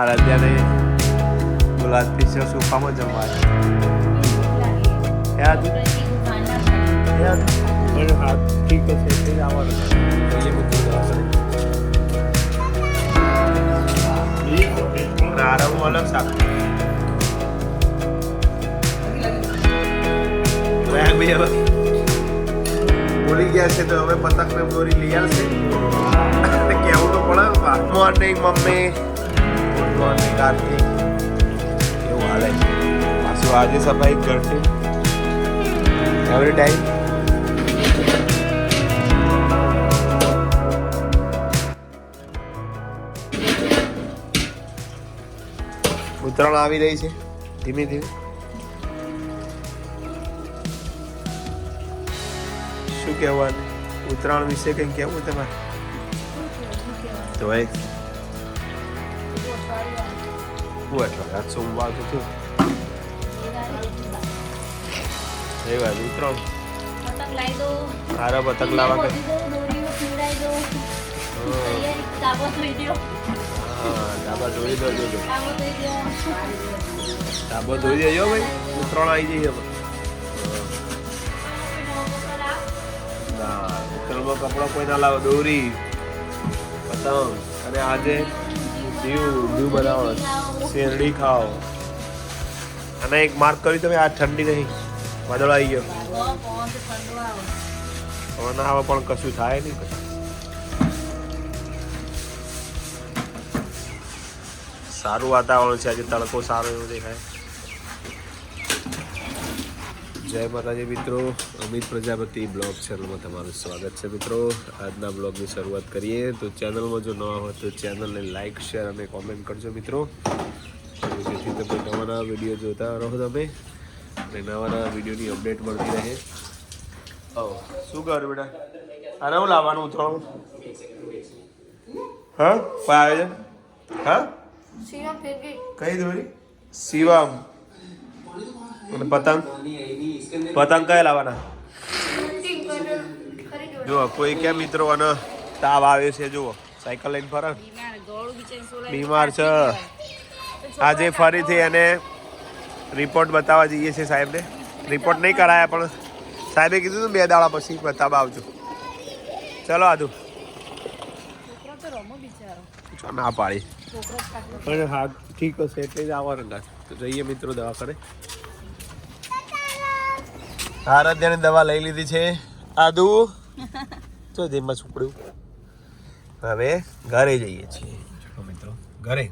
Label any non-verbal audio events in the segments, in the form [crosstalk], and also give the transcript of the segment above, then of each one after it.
આરાધ્યાને ગુલાબથી છે સોફામાં જમવા યાદ? યાદ? પણ હા ઠીક છે એટલે જ આવવાનું. આરામ અલગ શાક મેં ભૂલી ગયા છે તો હવે પતંગ ને દોરી લઈ આવશે. કેવું તો પડે મોર્નિંગ મમ્મી. મોર્નિંગ આરતી એવું હાલે છે. પાછું આજે સફાઈ કરશે. એવરી ટાઈમ ઉત્તરાયણ આવી રહી છે. ધીમે ધીમે. શું કહેવાનું? ઉત્તરાયણ વિશે કંઈ કહેવું તમારે? તો ભાઈ હું અઠવાડિયે આજ સોમવાર તો થયું એ વાત ઉત્તરાયણ પતંગ લાવી દો સારા પતંગ લાવવા કે દો દોરીઓ પીવડાવી દો તાબો થઈ ગયો હા ડાબા ધોઈ દો જોજો તાબો થઈ ગયો ડાબો ધોઈ દેજો ભાઈ ઉત્તરાયણ આવી જઈએ ના ઉત્તરાયણમાં કપડાં કોઈ ના લાવે દોરી પતંગ અને આજે દીવ દીવ બનાવો, શેરડી ખાઓ. અને એક માર્ક કર્યું તમે, આ ઠંડી નહીં, વાદળ આવી ગયો. પવન હવે પણ કશું થાય નહીં. સારું વાતાવરણ છે, આજે તડકો સારો એવો દેખાય. જય માતાજી મિત્રો અમિત પ્રજાપતિ બ્લોગ ચેનલમાં તમારું સ્વાગત છે મિત્રો. આજના બ્લોગની શરૂઆત કરીએ તો ચેનલમાં જો નવા હોય તો ચેનલને લાઇક શેર અને કોમેન્ટ કરજો મિત્રો. જેથી તમે નવા નવા વીડિયો જોતા રહો તમે અને નવા નવા વિડીયોની અપડેટ મળતી રહે. ઓ શું કર બેટા? આને હું લાવવાનું ઉતરવાનું હા? કોઈ આવે છે? હા? કઈ દોરી? શિવમ. અને પતંગ? પતંગ કયા લાવવાના? જુઓ, કોઈ કે મિત્રો અને તાવ આવે છે, જુઓ. સાયકલ લઈને ફરે. બીમાર છે. આજે ફરીથી એને રિપોર્ટ બતાવવા જઈએ છીએ સાહેબને. રિપોર્ટ નહીં કરાયા, પણ સાહેબે કીધું હતું, બે દાડા પછી બતાવવા આવજો. ચલો, આદુ. ના પાડી. પણ હા, ઠીક હશે, એટલે જ આવવાનું જઈએ મિત્રો દવા કરે આરાધ્યાની દવા લઈ લીધી છે. આદુ. [laughs] તો જેમાં સુપડ્યું. હવે ઘરે જઈએ છીએ. મિત્રો ઘરે.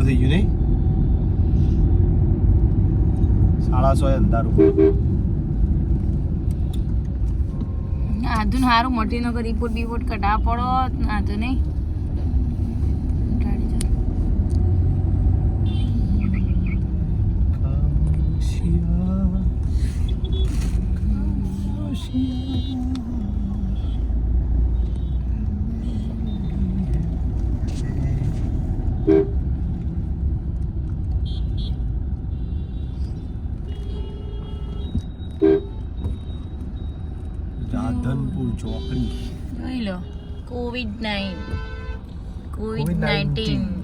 અંધારું થઈ ગયું નહીં? સાડા સો અંધારું આધુન હારું મોટી નગર રિપોર્ટ બિપોર્ટ કઢા પડો ના તો નહીં. ગાડી રાધનપુર ચોકડી. જોઈ લો. કોવિડ નાઇન કોવિડ નાઇન્ટીન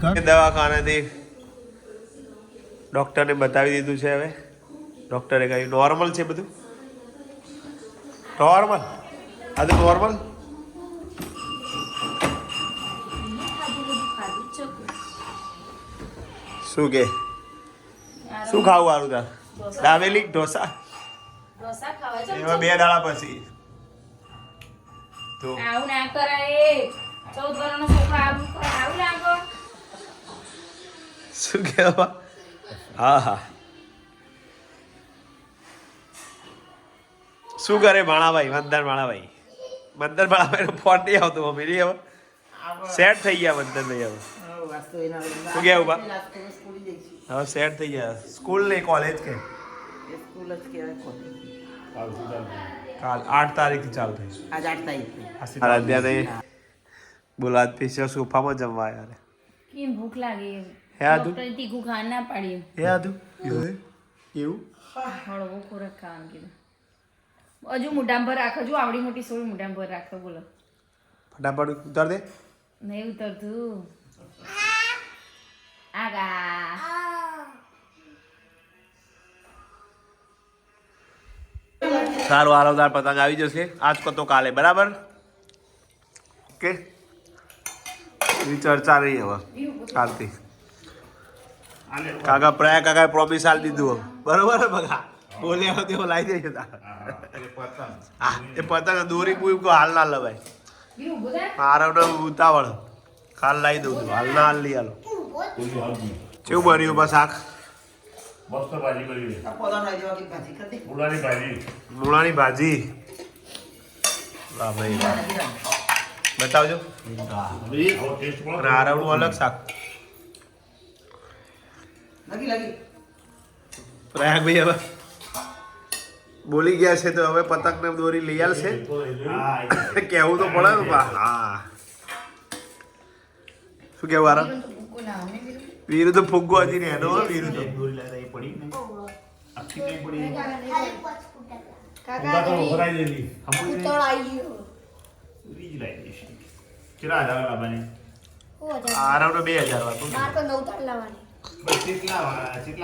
દવાખાનેથી ડોક્ટરને બતાવી દીધું છે હવે. ડોક્ટરે કહ્યું નોર્મલ છે બધું? નોર્મલ આ તો નોર્મલ શું કે? શું ખાવું વાળું તાર? દાબેલી? કે ઢોસા ઢોસા એમાં બે દાડા પછી. તો આવું ના કરાય. ચૌદ વર્ષનો છોકરો આવું આવું ના શું કહેવા? હા હા. શું કરે માણાભાઈ મંદર માણાભાઈ મંદર માણાભાઈ ફોન નહીં આવતો મમ્મી, નહીં હવે સેટ થઈ ગયા મંદરભાઈ હવે. શું કહેવું, બા? હવે સેટ થઈ ગયા. સ્કૂલ નહીં કોલેજ કે? કાલ આઠ તારીખ ચાલુ થઈ અત્યારે બોલા પીસ્યો સોફામાં જમવા યાર. કેમ ભૂખ લાગી હે આદુ? તીખું ખાવા ના પાડી હે આદુ? એવું હળવો ખોરાક ખાવાનું કીધું. હજુ મોઢામાં ભર રાખો જો આવડી મોટી સોય મોઢામાં ભર રાખો બોલો. ફટાફટ ઉતાર દે. નહીં ઉતરતું. આગા. સારું આરોદાર પતંગ આવી જશે. આજ કો તો કાલે બરાબર? ઓકે એની ચર્ચા રહી હવે કાલથી. કાકા પ્રયા કાકા પ્રોમિસ આલ દીધું. બરોબર બગા બોલે હોય તેવો લાવી દેજો તાર હા એ પતંગ દોરી પૂરી કો હાલ ના લવાય. ઊભું ઉતાવળ. કાલ લાવી દઉં છું. હાલ ના હાલ લઈ હાલો. કેવું બન્યું બસ શાક? મસ્ત ભાજી કરી મૂળાની ભાજી. મૂળાની ભાજી? વાહ ભાઈ વાહ. બતાવજો. રારવડું અલગ પણ અને ભાઈ પ્રયાગભાઈ હવે બોલી ગયા છે તો હવે પતંગ ને દોરી લઈ આવશે હા કેવું તો પડે ને હા. શું કેવું બીજું વીરુ તો ફુગ્ગો હજી ને એનો વીરુ તો ને બે હજાર વાળું. મારે તો